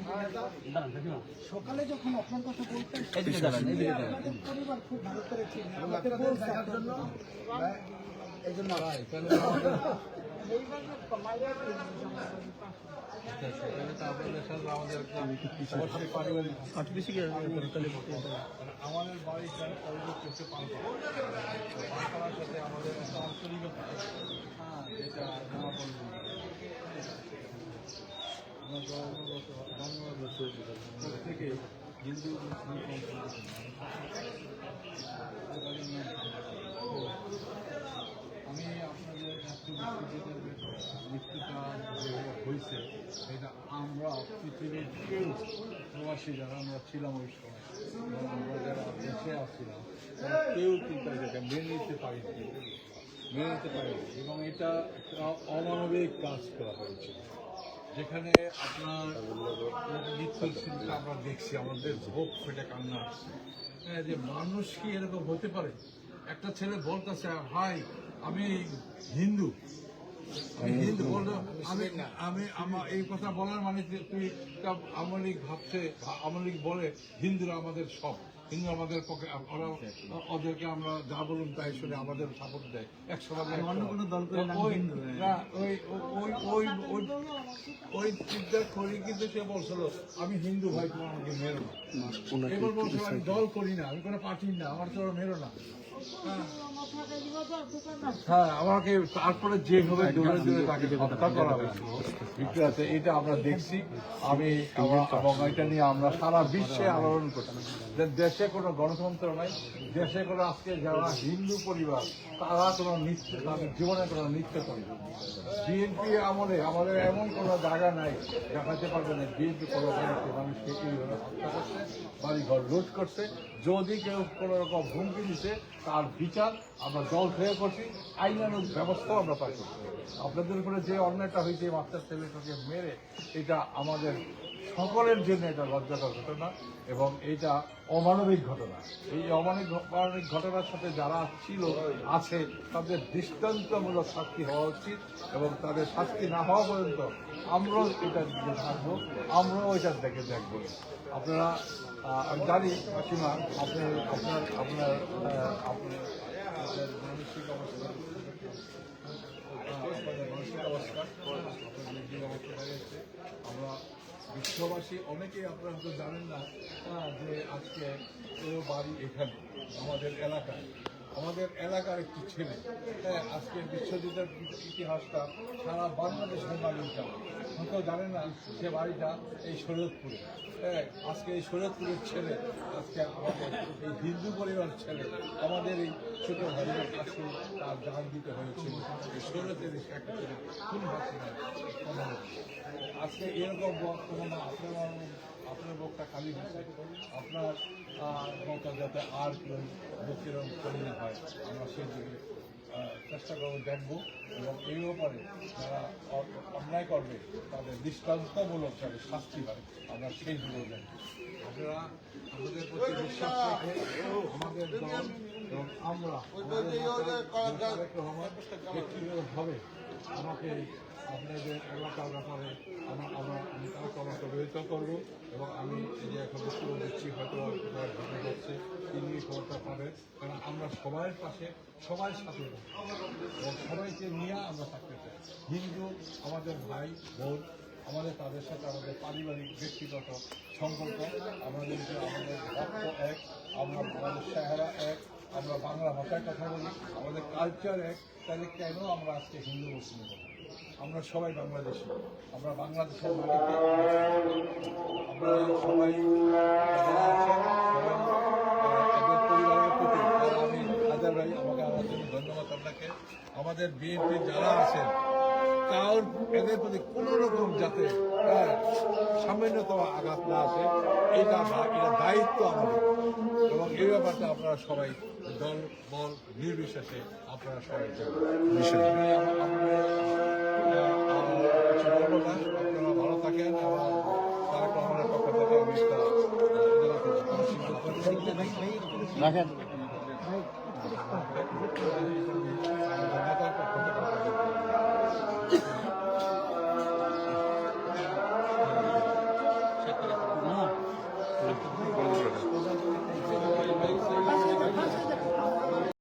BNP নেতা সকালেযখন আপনার কথা বলতেন। আমাদের পরিবার খুব ভালো করে জন্য। এই জন্য আপনাদের সাথে আমাদের আমাদের বাড়িটা পরিবর্তন হচ্ছে পানপাড়া পানপাড়ার সাথে আমাদের একটা আন্তরিকতা হ্যাঁ যেটা হিন্দু আমি আপনাদের মৃত্যুটা হয়েছে এটা আমরা পৃথিবীর কেউ প্রবাসী যারা আমরা ছিলাম ওই সময় আমরা যারা দেশে আসছিলাম তারা কেউ কিন্তু এটাকে মেনে নিতে পারিনি মেনে নিতে পারিনি এবং এটা অমানবিক কাজ করা হয়েছিল যেখানে আপনার সিনটা আমরা দেখছি আমাদের ভোগ ফেটে কান্না হ্যাঁ যে মানুষ কি এরকম হতে পারে? একটা ছেলে বলতেছে হাই আমি হিন্দু। হিন্দু বলল আমি আমি আমার এই কথা বলার মানে যে তুই আমলিক ভাবছে আমলিক বলে হিন্দুরা আমাদের সব। হিন্দু আমাদের পক্ষে ওরা ওদেরকে আমরা যা বলুন তাই শুনে আমাদের সাপোর্ট দেয়। একশো ভাগ অন্য কোনো দল করে না। ওই ওই ওই ওই ওই চিন্তা করি কিন্তু সে বলছিল আমি হিন্দু ভাই তোমার আমাকে মেরো না। এবার বলছিল আমি দল করি। না আমি কোনো পার্টি না আমার তো মেরো না। হ্যাঁ হ্যাঁ আমাকে তারপরে যেভাবে দৌড়ে দৌড়ে তাকে হত্যা করা হয়েছিল। বিক্রিয়াতে এটা আমরা দেখছি। আমি এবং এটা নিয়ে আমরা সারা বিশ্বে আলোড়ন করছি। যে দেশে কোনো গণতন্ত্র নাই, দেশে কোনো আজকে যারা হিন্দু পরিবার, তারা কোনো নৃত্য তাদের জীবনে কোনো নৃত্য করে বিএনপি আমলে আমাদের এমন কোনো জায়গা নাই, দেখাতে পারবে না বিএনপি কোনো মানুষকে এইভাবে হত্যা করছে, বাড়িঘর লুট করছে। যদি কেউ কোনো রকম হুমকি দিচ্ছে তার বিচার আমরা জল খেয়ে করছি আইনানুক ব্যবস্থাও আমরা পাই করছি আপনাদের উপরে যে অন্যায়টা হয়েছে বাচ্চার ছেলেটাকে মেরে, এটা আমাদের সকলের জন্য এটা লজ্জাকর ঘটনা এবং এটা অমানবিক ঘটনা। এই অমানবিক ঘটনার সাথে যারা ছিল, আছে, তাদের দৃষ্টান্তমূলক শাস্তি হওয়া উচিত এবং তাদের শাস্তি না হওয়া পর্যন্ত আমরাও এটা দিকে থাকব, আমরাও এটার দেখে দেখব। আপনারা আমি জানি, কাকিমা আপনার আপনার আপনার আপনার মানসিক অবস্থা আমরা বিশ্ববাসী অনেকেই আপনারা হয়তো জানেন না আহ, যে আজকে বাড়ি এখানে আমাদের এলাকায়। আমাদের এলাকার একটি ছেলে হ্যাঁ আজকে বিশ্বজিতের ইতিহাসটা সারা বাংলাদেশের মানুষ জানে হয়তো জানেন না সে বাড়িটা এই শরীয়তপুরে। হ্যাঁ আজকে এই শরীয়তপুরের ছেলে, আজকে আমাদের এই হিন্দু পরিবার ছেলে, আমাদের এই ছোটো ভাইয়ের কাছে তার জান দিতে হয়েছিল। এই শরীয়তের একটা ছেলে, খুন হাসিনা আজকে এরকম বর্তমানে আপনার আপনার বুকটা খালি হয়েছে। আপনার আহ, যাতে আর কেউ খালি না হয় আমরা সেই দিকে চেষ্টা করব দেখব। এবং এই ব্যাপারে যারা অন্যায় করবে তাদের দৃষ্টান্তমূলক যাতে শাস্তি হয় আমরা সেই দিকে দেখব। আপনারা আমাদের প্রতি বিশ্বাস রেখে আমাদের দল এবং আমরা রহমান আমাকে আপনাদের এলাকার ব্যাপারে আমার আমরা আমি আমাকে অবহিত করব এবং আমি এই যে এখন বক্তব্য দিচ্ছি হয়তো ঘটনা ঘটছে তিনি খবরটা পাবেন। কারণ আমরা সবার পাশে, সবাই সাথে এবং সবাইকে নিয়ে আমরা থাকতে চাই হিন্দু, আমাদের ভাই, বোন, আমাদের তাদের সাথে আমাদের পারিবারিক, ব্যক্তিগত সম্পর্ক। আমাদের আমাদের রক্ত এক, আমরা আমাদের চেহারা এক আমরা বাংলা ভাষায় কথা বলি, আমাদের কালচার এক, তাহলে কেন আমরা আজকে হিন্দু, মুসলিম? আমরা সবাই বাংলাদেশি, আমরা বাংলাদেশের মাটিতে আমরা সবাই পরিবারের প্রতি হাজার ভাই, আমাকে আমার জন্য ধন্যবাদ আপনাকে আমাদের বিএনপি যারা আছেন কার এদের প্রতি কোনো রকম যাতে হ্যাঁ, সামান্যতম আঘাত না আসে এটা এটা দায়িত্ব আমাদের। এবং এই ব্যাপারটা আপনারা সবাই দল বল নির্বিশেষে আপনারা সবাই আপনারা ভালো থাকেন এবং তারেক রহমানের পক্ষ থেকে আমি। রাখেন।